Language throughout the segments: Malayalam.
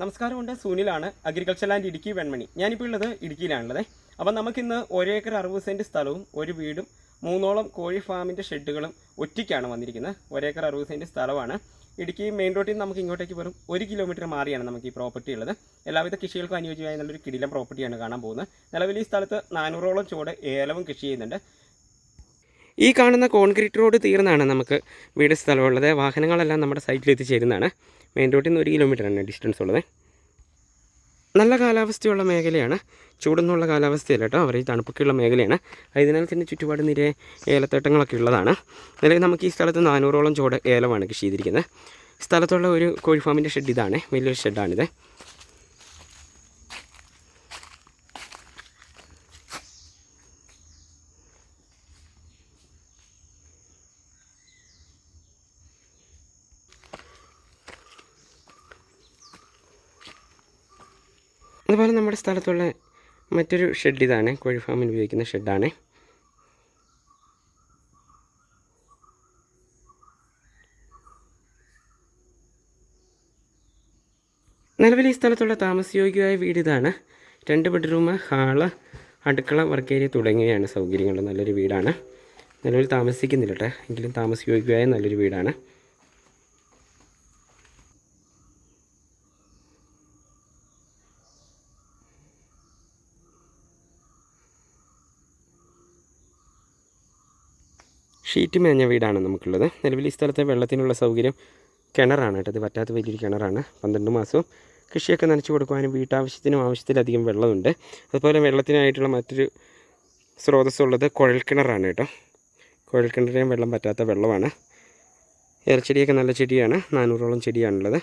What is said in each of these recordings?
നമസ്കാരമുണ്ട്. സുനിലാണ് അഗ്രികൾച്ചർ ലാൻഡ് ഇടുക്കി വെൺമണി. ഞാനിപ്പോൾ ഉള്ളത് ഇടുക്കിയിലാണുള്ളത്. അപ്പം നമുക്കിന്ന് ഒരേക്കർ അറുപത് സെന്റ് സ്ഥലവും ഒരു വീടും മൂന്നോളം കോഴി ഫാമിന്റെ ഷെഡുകളും ഒറ്റയ്ക്കാണ് വന്നിരിക്കുന്നത്. ഒരേക്കർ അറുപത് സെന്റ് സ്ഥലമാണ്. ഇടുക്കി മെയിൻ റോഡിൽ നിന്ന് നമുക്ക് ഇങ്ങോട്ടേക്ക് വെറും ഒരു കിലോമീറ്റർ മാറിയാണ് നമുക്ക് ഈ പ്രോപ്പർട്ടി ഉള്ളത്. എല്ലാവിധ കൃഷികൾക്കും അനുയോജ്യമായ നല്ലൊരു കിടിലം പ്രോപ്പർട്ടിയാണ് കാണാൻ പോകുന്നത്. നിലവിൽ ഈ സ്ഥലത്ത് നാനൂറോളം ചുവട് ഏലവും കൃഷി ചെയ്യുന്നുണ്ട്. ഈ കാണുന്ന കോൺക്രീറ്റ് റോഡ് തീർന്നാണ് നമുക്ക് വീട് സ്ഥലമുള്ളത്. വാഹനങ്ങളെല്ലാം നമ്മുടെ സൈറ്റിൽ എത്തിച്ചേരുന്നതാണ്. മെയിൻ റോഡിൽ നിന്ന് ഒരു കിലോമീറ്ററാണ് ഡിസ്റ്റൻസ് ഉള്ളത്. നല്ല കാലാവസ്ഥയുള്ള മേഖലയാണ്. ചൂടൊന്നുള്ള കാലാവസ്ഥയല്ല കേട്ടോ. അവർ ഈ തണുപ്പൊക്കെയുള്ള മേഖലയാണ്. അതിനാൽ തന്നെ ചുറ്റുപാട് നിറയെ ഏലത്തോട്ടങ്ങളൊക്കെ ഉള്ളതാണ്. നിലവിൽ നമുക്ക് ഈ സ്ഥലത്ത് നാനൂറോളം ചൂട് ഏലമാണ് കൃഷി ചെയ്തിരിക്കുന്നത്. സ്ഥലത്തുള്ള ഒരു കോഴി ഫാമിന്റെ ഷെഡ് ഇതാണ്. വലിയൊരു ഷെഡാണിത് അതുപോലെ നമ്മുടെ സ്ഥലത്തുള്ള മറ്റൊരു ഷെഡ് ഇതാണ്. കോഴി ഫാമിൽ ഉപയോഗിക്കുന്ന ഷെഡാണ് നിലവിൽ ഈ സ്ഥലത്തുള്ള താമസയോഗ്യമായ വീട് ഇതാണ്. രണ്ട് ബെഡ്റൂം ഹാൾ അടുക്കള വർക്ക് ഏരിയ തുടങ്ങിയാണ് സൗകര്യങ്ങൾ നല്ലൊരു വീടാണ്. നിലവിൽ താമസിക്കുന്നില്ല കേട്ടോ എങ്കിലും താമസയോഗ്യമായ നല്ലൊരു വീടാണ്. ഷീറ്റ് മേഞ്ഞ വീടാണ് നമുക്കുള്ളത്. നിലവിൽ ഈ സ്ഥലത്തെ വെള്ളത്തിനുള്ള സൗകര്യം കിണറാണ് കേട്ടോ. ഇത് പറ്റാത്ത വലിയൊരു കിണറാണ്. പന്ത്രണ്ട് മാസവും കൃഷിയൊക്കെ നനച്ചു കൊടുക്കുവാനും വീട്ടാവശ്യത്തിനും ആവശ്യത്തിലധികം വെള്ളമുണ്ട്. അതുപോലെ വെള്ളത്തിനായിട്ടുള്ള മറ്റൊരു സ്രോതസ്സുള്ളത് കുഴൽക്കിണറാണ് കേട്ടോ. കുഴൽക്കിണറിനെയും വെള്ളം പറ്റാത്ത വെള്ളമാണ്. ഇറച്ചെടിയൊക്കെ നല്ല ചെടിയാണ്. നാനൂറോളം ചെടിയാണുള്ളത്.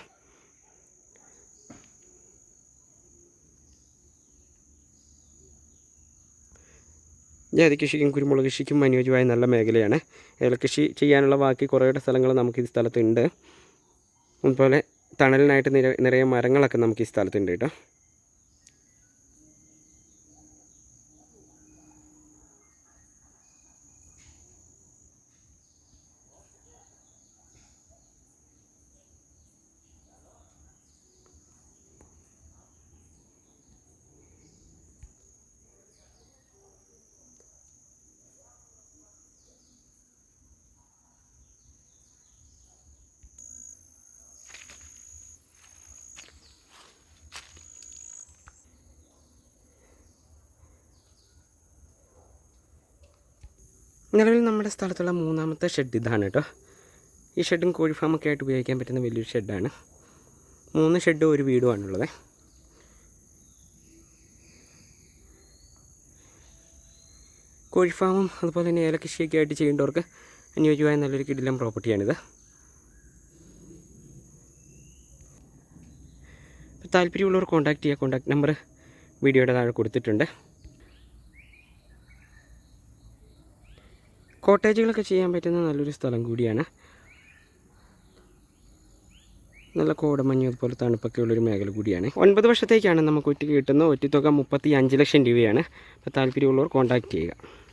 ജാതി കൃഷിക്കും കുരുമുളക് കൃഷിക്കും അനുയോജ്യമായ നല്ല മേഖലയാണ്. ഏലകൃഷി ചെയ്യാനുള്ള ബാക്കി കുറേയുടെ സ്ഥലങ്ങൾ നമുക്ക് ഈ സ്ഥലത്തുണ്ട്. അതുപോലെ തണലിനായിട്ട് നിര നിറയെ മരങ്ങളൊക്കെ നമുക്ക് ഈ സ്ഥലത്തുണ്ട് കേട്ടോ. നിലവിൽ നമ്മുടെ സ്ഥലത്തുള്ള മൂന്നാമത്തെ ഷെഡ് ഇതാണ് കേട്ടോ ഈ ഷെഡും കോഴി ഫാമൊക്കെ ആയിട്ട് ഉപയോഗിക്കാൻ പറ്റുന്ന വലിയൊരു ഷെഡാണ് മൂന്ന് ഷെഡും ഒരു വീടുമാണുള്ളത് കോഴി ഫാമും അതുപോലെ തന്നെ ഏലകൃഷിയൊക്കെ ആയിട്ട് ചെയ്യേണ്ടവർക്ക് അനുയോജ്യമായ നല്ലൊരു കിടിലം പ്രോപ്പർട്ടിയാണിത് താല്പര്യമുള്ളവർ കോൺടാക്ട് ചെയ്യുക കോൺടാക്ട് നമ്പർ വീഡിയോയുടെ താഴെ കൊടുത്തിട്ടുണ്ട്. കോട്ടേജുകളൊക്കെ ചെയ്യാൻ പറ്റുന്ന നല്ലൊരു സ്ഥലം കൂടിയാണ്. നല്ല കോടമഞ്ഞ് അതുപോലെ തണുപ്പൊക്കെ ഉള്ളൊരു മേഖല കൂടിയാണ്. ഒൻപത് വർഷത്തേക്കാണ് നമുക്ക് ഒറ്റ കിട്ടുന്ന ഒറ്റത്തുക മുപ്പത്തി അഞ്ച് ലക്ഷം രൂപയാണ്. അപ്പോൾ താല്പര്യമുള്ളവർ കോൺടാക്ട് ചെയ്യുക.